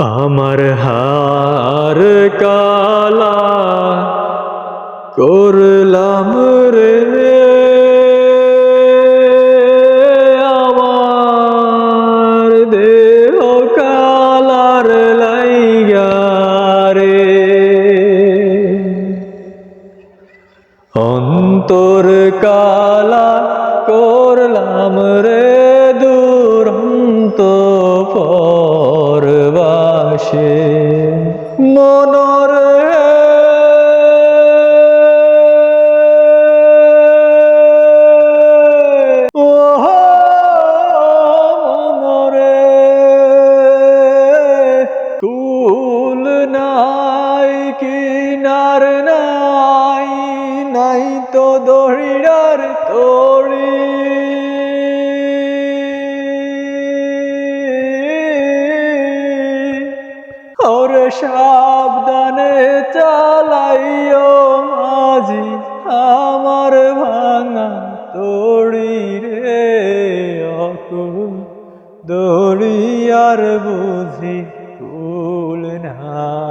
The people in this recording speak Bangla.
আমার হার কালা করলাম রে আমার দেহ কালার লাইগা রে। অন্তর কালা করলাম রে পরবাসে মনর। কুল নাই নাই নাই তো দড়িয়ার তড়ি সাবধানে চালাইও মাঝি আমার ভাঙা তড়ি রে অকুল। দড়িয়ার বুঝি কুল রে